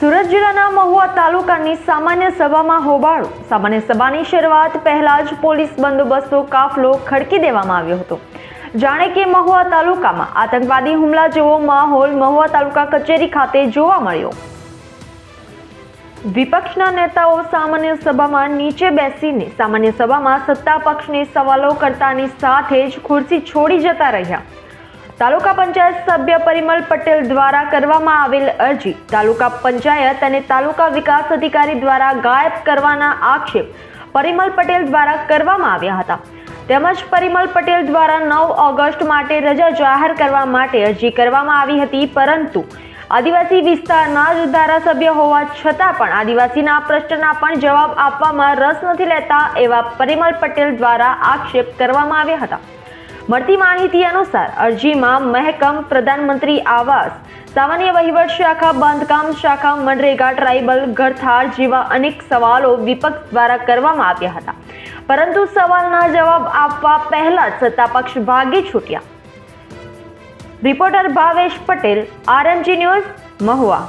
જિલ્લાના મહુવા તાલુકાની સામાન્ય સભામાં હોબાળો. સામાન્ય સભાની શરૂઆત પહેલા જ પોલીસ બંદોબસ્તનો કાફલો ખડકી દેવામાં આવ્યો હતો. જાણે કે મહુવા તાલુકામાં આતંકવાદી હુમલા જેવો માહોલ મહુવા તાલુકા કચેરી ખાતે જોવા મળ્યો. વિપક્ષના નેતાઓ સામાન્ય સભામાં નીચે બેસીને સામાન્ય સભામાં સત્તા પક્ષને સવાલો કરતાની સાથે જ ખુરશી છોડી જતા રહ્યા. તાલુકા પંચાયત સભ્ય પરિમલ પટેલ દ્વારા કરવામાં આવેલ અરજી. તાલુકા પંચાયત અને તાલુકા વિકાસ અધિકારી દ્વારા ગાયબ કરવાના આક્ષેપ પરિમલ પટેલ દ્વારા કરવામાં આવ્યા હતા. તેમજ પરિમલ પટેલ દ્વારા નવ ઓગસ્ટ માટે રજા જાહેર કરવા માટે અરજી કરવામાં આવી હતી, પરંતુ આદિવાસી વિસ્તારના જ ધારાસભ્ય હોવા છતાં પણ આદિવાસીના પ્રશ્નના પણ જવાબ આપવામાં રસ નથી લેતા એવા પરિમલ પટેલ દ્વારા આક્ષેપ કરવામાં આવ્યા હતા. મળતી માહિતી અનુસાર અરજીમાં મહેકમ પ્રધાનમંત્રી આવાસ, સામાન્ય વહીવટ શાખા, બાંધકામ શાખા, મનરેગા, ટ્રાઇબલ ઘરથાર જેવા અનેક સવાલો વિપક્ષ દ્વારા કરવામાં આવ્યા હતા. પરંતુ સવાલના જવાબ આપવા પહેલા જ સત્તાપક્ષ ભાગી છૂટ્યા. Reporter Bhavesh Patel, RMG news, Mahuva.